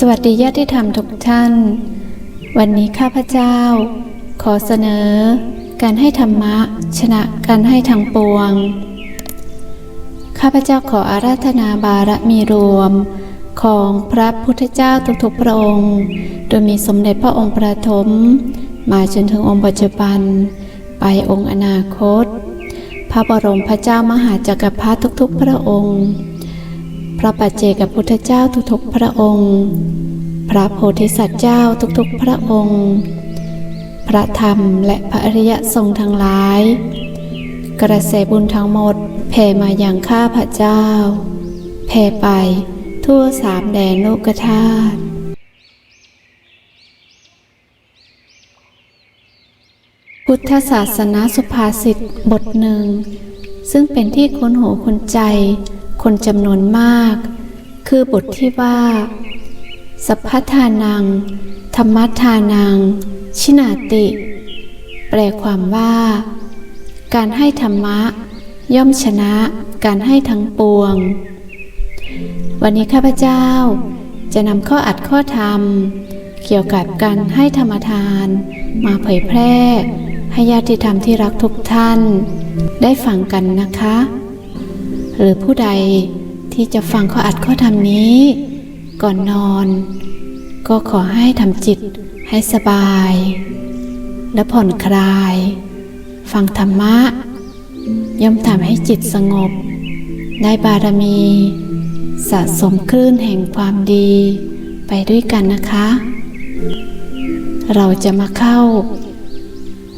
สวัสดีญาติธรรมทุกท่าน วันนี้ข้าพเจ้า ขอเสนอ การให้ธรรมะ ชนะการให้ทางปวง ข้าพเจ้าขออาราธนาบารมีรวม ของพระพุทธเจ้าทุกๆพระองค์ โดยมีสมเด็จพระองค์ประถม มาจนถึงองค์ปัจจุบัน ไปองค์อนาคต พระบรมพระเจ้ามหาจักรพรรดิทุกๆ พระองค์ ระปัจเจกพุทธเจ้าทุกๆพระองค์ พระโพธิสัตว์เจ้าทุกๆพระองค์ พระธรรมและพระอริยสงฆ์ทั้งหลาย กระแสบุญทั้งหมดแผ่มาอย่างข้าพระเจ้า แผ่ไปทั่วสามแดนโลกธาตุพุทธศาสนาสุภาษิตบทหนึ่ง ซึ่งเป็นที่คุ้นหูคุ้นใจ คนจำนวนมาก คือบทที่ว่า สัพพทานัง ธรรมทานัง ชินาติ แปลความว่า การให้ธรรมะ ย่อมชนะการให้ทั้งปวง วันนี้ข้าพเจ้าจะนำข้ออัดข้อธรรม เกี่ยวกับการให้ธรรมทาน มาเผยแพร่ให้ญาติธรรมที่รักทุกท่าน ได้ฟังกันนะคะ หรือผู้ใดที่จะฟังข้ออัดข้อธรรมนี้ ก่อนนอน ก็ขอให้ทำจิตให้สบาย และผ่อนคลาย ฟังธรรมะ ย่อมทำให้จิตสงบ ได้บารมี สะสมคลื่นแห่งความดีไปด้วยกันนะคะ เราจะมาเข้า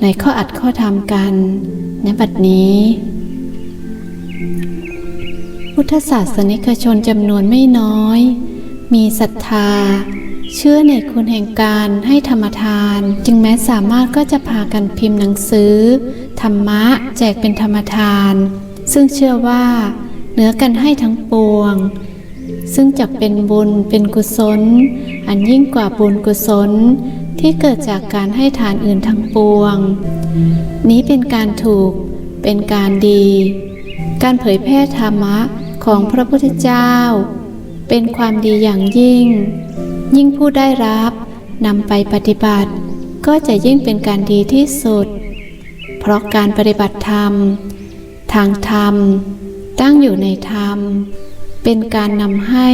ในข้ออัดข้อธรรมกันในบัดนี้ พุทธศาสนิกชนจำนวนไม่น้อย มีศรัทธา เชื่อในคุณแห่งการให้ธรรมทาน จึงแม้สามารถก็จะพากันพิมพ์หนังสือ ธรรมะ แจกเป็นธรรมทาน ซึ่งเชื่อว่า เหนือกันให้ทั้งปวง ซึ่งจะเป็นบุญเป็นกุศล อันยิ่งกว่าบุญกุศลที่เกิดจากการให้ทานอื่นทั้งปวง นี้เป็นการถูกเป็นการดี การเผยแพร่ธรรมะ ของพระพุทธเจ้า เป็นความดีอย่างยิ่ง ยิ่งผู้ได้รับนำไปปฏิบัติ ก็จะยิ่งเป็นการดีที่สุด เพราะการปฏิบัติธรรม ทางธรรม ตั้งอยู่ในธรรม เป็นการนำให้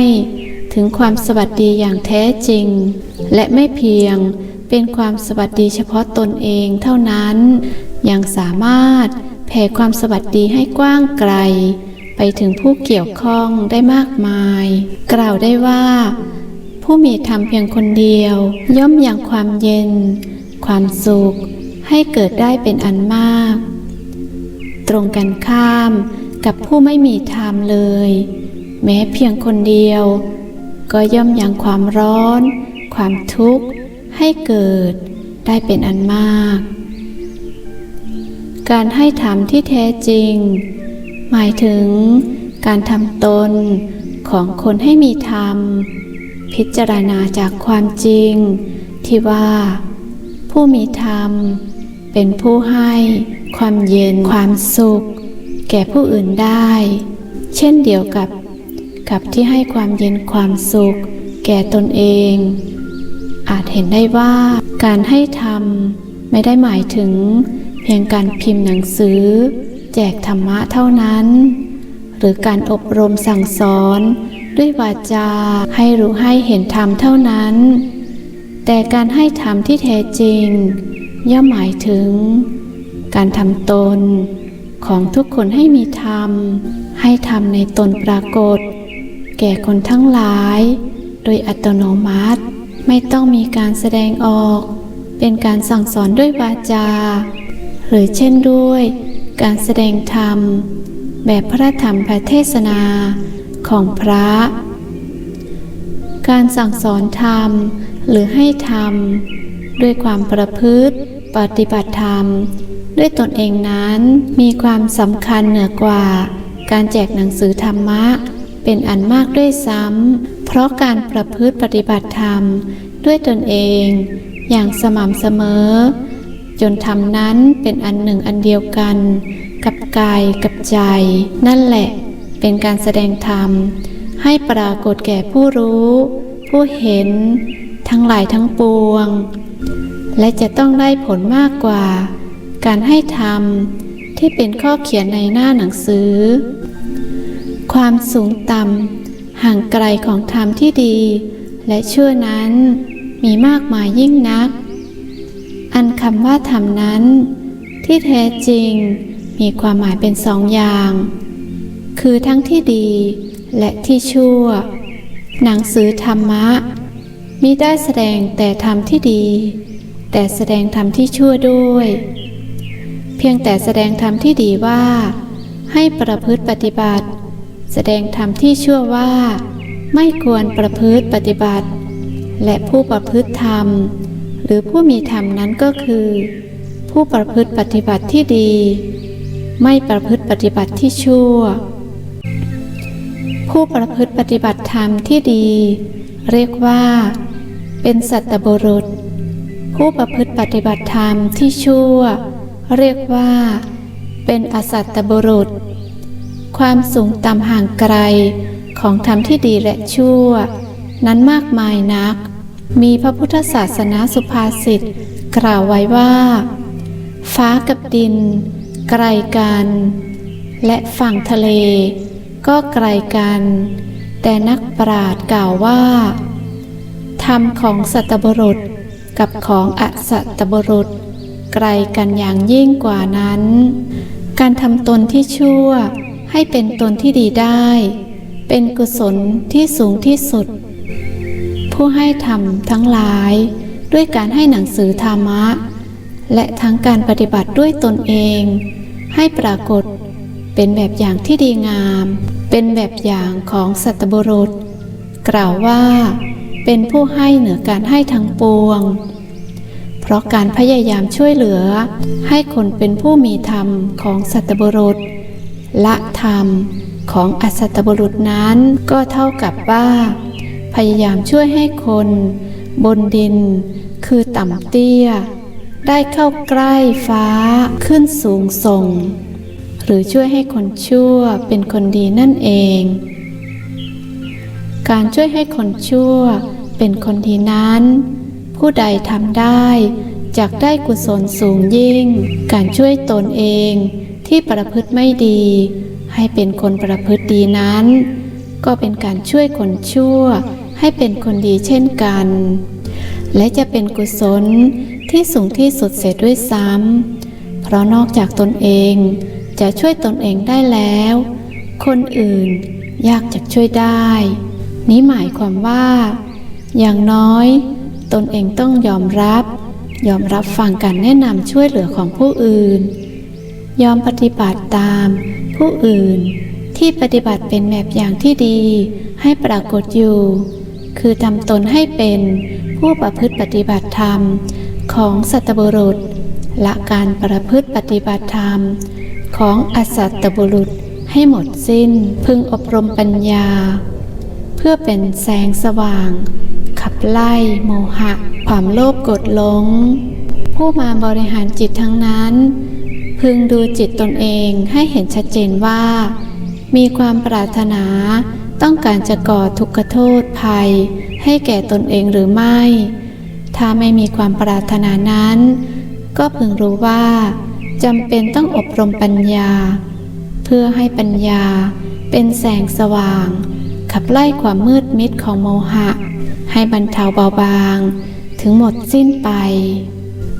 ถึงความสวัสดีอย่างแท้จริง และไม่เพียงเป็นความสวัสดีเฉพาะตนเองเท่านั้น ยังสามารถแผ่ความสวัสดีให้กว้างไกล ไปถึงผู้เกี่ยวข้องได้มากมาย กล่าวได้ว่า ผู้มีธรรมเพียงคนเดียว ย่อมอยังความเย็น ความสุข ให้เกิดได้เป็นอันมาก ตรงกันข้ามกับผู้ไม่มีธรรมเลย แม้เพียงคนเดียว ก็ย่อมอยังความร้อน ความทุกข์ ให้เกิดได้เป็นอันมาก การให้ธรรมที่แท้จริง หมายถึงการทำตนของคนให้มีธรรม พิจารณาจากความจริง ที่ว่า ผู้มีธรรม เป็นผู้ให้ความเย็นความสุข แก่ผู้อื่นได้ เช่นเดียวกับ กับที่ให้ความเย็นความสุข แก่ตนเอง อาจเห็นได้ว่าการให้ธรรมไม่ได้หมายถึงเพียงการพิมพ์หนังสือ แจกธรรมะเท่านั้น หรือการอบรมสั่งสอนด้วยวาจาให้รู้ให้เห็นธรรมเท่านั้น แต่การให้ธรรมที่แท้จริง ย่อมหมายถึง การทำตนของทุกคนให้มีธรรม ให้ธรรมในตนปรากฏ แก่คนทั้งหลาย โดยอัตโนมัติไม่ต้องมีการแสดงออก เป็นการสั่งสอนด้วยวาจา หรือเช่นด้วย การแสดงธรรม แบบพระธรรมพระเทศนาของพระ การสั่งสอนธรรมหรือให้ธรรม ด้วยความประพฤติปฏิบัติธรรม ด้วยตนเองนั้นมีความสำคัญเหนือกว่า การแจกหนังสือธรรมะ เป็นอันมากด้วยซ้ำเพราะการประพฤติปฏิบัติธรรม ด้วยตนเอง อย่างสม่ำเสมอ จนทำนั้นเป็นอันหนึ่งอันเดียวกัน กับกายกับใจ นั่นแหละ เป็นการแสดงธรรม ให้ปรากฏแก่ผู้รู้ ผู้เห็น ทั้งหลายทั้งปวง และจะต้องได้ผลมากกว่า การให้ทำที่เป็นข้อเขียนในหน้าหนังสือ ความสูงต่ำห่างไกลของธรรมที่ดี และชั่วนั้นมีมากมายยิ่งนัก คำว่าธรรมนั้น ที่แท้จริงมีความหมายเป็นสองอย่าง คือทั้งที่ดีและที่ชั่ว หนังสือธรรมะมิได้แสดงแต่ธรรมที่ดี แต่แสดงธรรมที่ชั่วด้วย เพียงแต่แสดงธรรมที่ดีว่า ให้ประพฤติปฏิบัติ แสดงธรรมที่ชั่วว่า ไม่ควรประพฤติปฏิบัติ และผู้ประพฤติธรรม รือผู้มีธรรมนั้นก็คือ ผู้ประพฤติปฏิบัติที่ดี ไม่ประพฤติปฏิบัติที่ชั่ว ผู้ประพฤติปฏิบัติธรรมที่ดี เรียกว่า เป็นสัตบุรุษ ผู้ประพฤติปฏิบัติธรรมที่ชั่ว เรียกว่า เป็นอสัตตบุรุษ ความสูงต่ำห่างไกลของธรรมที่ดีและชั่ว นั้นมากมายนัก มีพระพุทธศาสนาสุภาษิตกล่าวไว้ว่า ฟ้ากับดิน ไกลกัน และฝั่งทะเล ก็ไกลกัน แต่นักปราชญ์กล่าวว่า ธรรมของสัตบุรุษกับของอสัตบุรุษ ไกลกันอย่างยิ่งกว่านั้น การทำตนที่ชั่วให้เป็นตนที่ดีได้ เป็นกุศลที่สูงที่สุด ผู้ให้ทำทั้งหลาย ด้วยการให้หนังสือธรรมะ และทั้งการปฏิบัติด้วยตนเอง ให้ปรากฏเป็นแบบอย่างที่ดีงาม เป็นแบบอย่างของสัตบุรุษ กล่าวว่า เป็นผู้ให้เหนือการให้ทั้งปวง เพราะการพยายามช่วยเหลือ ให้คนเป็นผู้มีธรรมของสัตบุรุษ ละธรรมของอสัตบุรุษนั้นก็เท่ากับว่า พยายามช่วยให้คน บนดิน คือต่ำเตี้ย ได้เข้าใกล้ฟ้าขึ้นสูงส่ง หรือช่วยให้คนชั่วเป็นคนดีนั่นเอง การช่วยให้คนชั่วเป็นคนดีนั้น ผู้ใดทำได้จากได้กุศลสูงยิ่ง การช่วยตนเองที่ประพฤติไม่ดี ให้เป็นคนประพฤติดีนั้น ก็เป็นการช่วยคนชั่ว ให้เป็นคนดีเช่นกัน และจะเป็นกุศลที่สูงที่สุดเสียด้วยซ้ำเพราะนอกจากตนเองจะช่วยตนเองได้แล้ว คนอื่นยากจะช่วยได้ นี้หมายความว่า อย่างน้อย ตนเองต้องยอมรับ ยอมรับฟังการแนะนำช่วยเหลือของผู้อื่น ยอมปฏิบัติตามผู้อื่น ที่ปฏิบัติเป็นแบบอย่างที่ดี ให้ปรากฏอยู่ คือทำตนให้เป็นผู้ประพฤติปฏิบัติธรรมของสัตบุรุษ ละการประพฤติปฏิบัติธรรม ของอสัตบุรุษให้หมดสิ้นพึงอบรมปัญญา เพื่อเป็นแสงสว่าง ขับไล่โมหะ ความโลภกดลง ผู้มาบริหารจิตทั้งนั้น พึงดูจิตตนเองให้เห็นชัดเจนว่า มีความปรารถนา ต้องการจะก่อทุกขโทษภัย ให้แก่ตนเองหรือไม่ ถ้าไม่มีความปรารถนานั้น ก็พึงรู้ว่าจำเป็นต้องอบรมปัญญา เพื่อให้ปัญญาเป็นแสงสว่าง ขับไล่ความมืดมิดของโมหะ ให้บรรเทาเบาบาง ถึงหมดสิ้นไป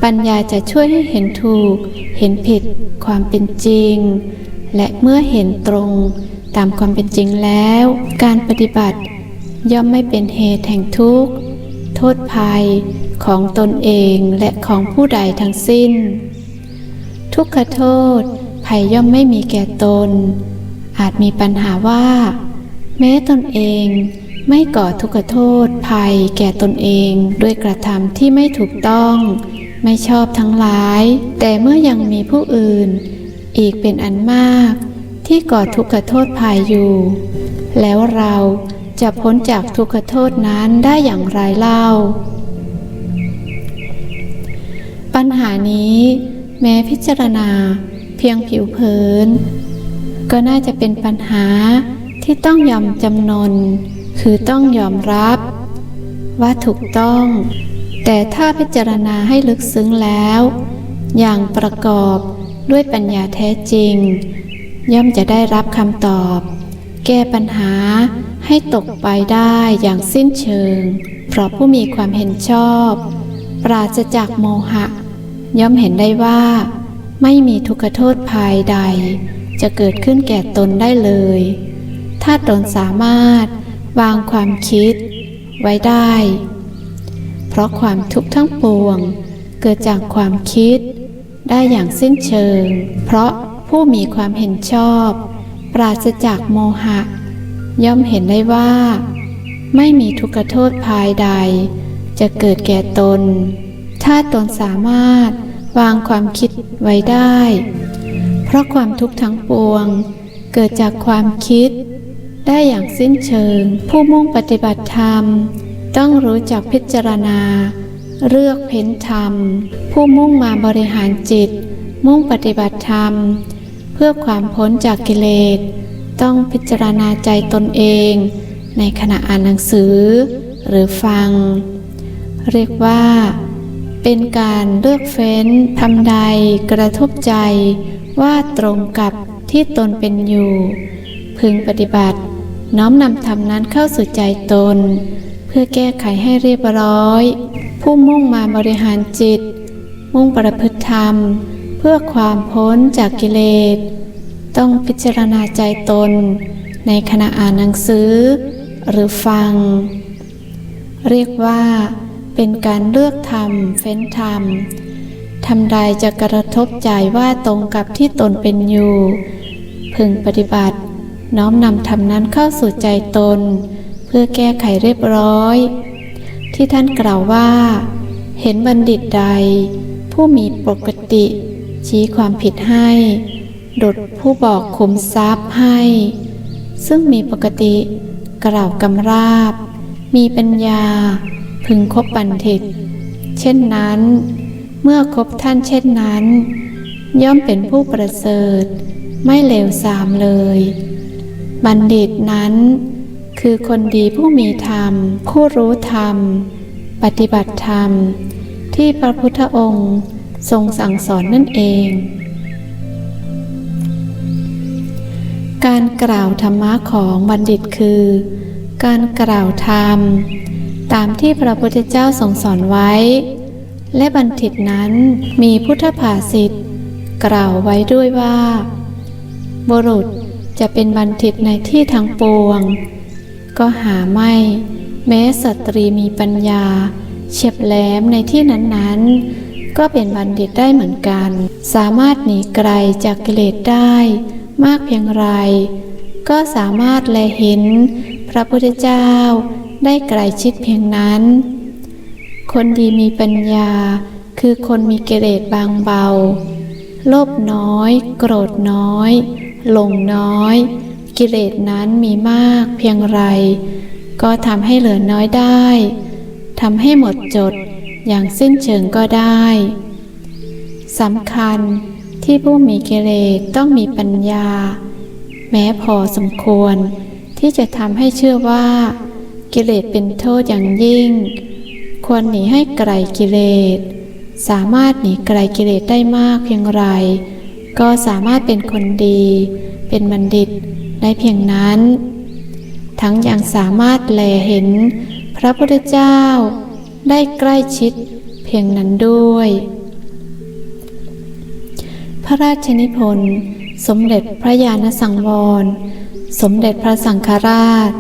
ปัญญาจะช่วยให้เห็นถูก เห็นผิด ความเป็นจริง และเมื่อเห็นตรงตามความเป็นจริงแล้ว การปฏิบัติ ย่อมไม่เป็นเหตุแห่งทุกข์ โทษภัยของตนเองและของผู้ใดทั้งสิ้น ทุกขโทษภัยย่อมไม่มีแก่ตน อาจมีปัญหาว่า แม้ตนเองไม่ก่อทุกขโทษภัยแก่ตนเองด้วยกระทำที่ไม่ถูกต้อง ไม่ชอบทั้งหลาย แต่เมื่อยังมีผู้อื่น อีกเป็นอันมากที่ก่อทุกขโทษภัยอยู่ แล้วเราจะพ้นจากทุกขโทษนั้นได้อย่างไรเล่า ปัญหานี้แม้พิจารณาเพียงผิวเผิน ก็น่าจะเป็นปัญหาที่ต้องยอมจำนน คือต้องยอมรับ ว่าถูกต้อง แต่ถ้าพิจารณาให้ลึกซึ้งแล้ว อย่างประกอบ ด้วยปัญญาแท้จริง ย่อมจะได้รับคำตอบ แก้ปัญหาให้ตกไปได้อย่างสิ้นเชิง เพราะผู้มีความเห็นชอบ ปราศจากโมหะ ย่อมเห็นได้ว่า ไม่มีทุกขโทษภายใด จะเกิดขึ้นแก่ตนได้เลย ถ้าตนสามารถวางความคิดไว้ได้ เพราะความทุกข์ทั้งปวง เกิดจากความคิด ได้อย่างสิ้นเชิง เพราะผู้มีความเห็นชอบ ปราศจากโมหะ ย่อมเห็นได้ว่า ไม่มีทุกขโทษภายใด จะเกิดแก่ตน ถ้าตนสามารถวางความคิดไว้ได้ เพราะความทุกข์ทั้งปวง เกิดจากความคิด ได้อย่างสิ้นเชิง ผู้มุ่งปฏิบัติธรรม ต้องรู้จักพิจารณา เลือกเพ้นธรรม ผู้มุ่งมาบริหารจิต มุ่งปฏิบัติธรรม เพื่อความพ้นจากกิเลส ต้องพิจารณาใจตนเอง ในขณะอ่านหนังสือ หรือฟัง เรียกว่า เป็นการเลือกเฟ้นทำใดกระทบใจว่าตรงกับที่ตนเป็นอยู่ พึงปฏิบัติ น้อมนำธรรมนั้นเข้าสู่ใจตน เพื่อแก้ไขให้เรียบร้อย ผู้มุ่งมาบริหารจิต มุ่งประพฤติธรรม เพื่อความพ้นจากกิเลส ต้องพิจารณาใจตน ในขณะอ่านหนังสือ หรือฟัง เรียกว่าเป็นการเลือกธรรมเฟ้นธรรมทำใดจะกระทบใจว่าตรงกับที่ตนเป็นอยู่ พึงปฏิบัติ น้อมนำธรรมนั้นเข้าสู่ใจตน เพื่อแก้ไขเรียบร้อย ที่ท่านกล่าวว่า เห็นบัณฑิตใด ผู้มีปกติ ชี้ความผิดให้ ดุดผู้บอกคุมทรัพย์ให้ ซึ่งมีปกติ กล่าวกำราบ มีปัญญา พึงคบบัณฑิต เช่นนั้น เมื่อคบท่านเช่นนั้น ย่อมเป็นผู้ประเสริฐ ไม่เลวทรามเลย บัณฑิตนั้นคือคนดีผู้มีธรรม ผู้รู้ธรรม ปฏิบัติธรรม ที่พระพุทธองค์ทรงสั่งสอนนั่นเอง การกล่าวธรรมะของบัณฑิตคือ การกล่าวธรรม ตามที่พระพุทธเจ้าทรงสอนไว้ และบัณฑิตนั้นมีพุทธภาษิตกล่าวไว้ด้วยว่า บุรุษจะเป็นบัณฑิตในที่ทั้งปวง ก็หาไม่ แม้สตรีมีปัญญา เฉียบแหลมในที่นั้นๆ ก็เป็นบัณฑิตได้เหมือนกัน สามารถหนีไกลจากกิเลสได้ มากเพียงไร ก็สามารถแลเห็นพระพุทธเจ้าได้ไกลชิดเพียงนั้น คนดีมีปัญญาคือคนมีกิเลสบางเบา โลภน้อย โกรธน้อยหลงน้อย กิเลสนั้นมีมากเพียงไร ก็ทำให้เหลือน้อยได้ ทำให้หมดจดอย่างสิ้นเชิงก็ได้สำคัญที่ผู้มีกิเลสต้องมีปัญญา แม้พอสมควร ที่จะทำให้เชื่อว่า กิเลสเป็นโทษอย่างยิ่ง ควรหนีให้ไกลกิเลส สามารถหนีไกลกิเลสได้มากเพียงไร ก็สามารถเป็นคนดี เป็นบัณฑิตได้เพียงนั้น ทั้งยังสามารถแลเห็น ระพุทธเจ้าได้ใกล้ชิดเพียงนั้นด้วย พระราชนิพนธ์ สมเด็จพระญาณสังวร สมเด็จพระสังฆราช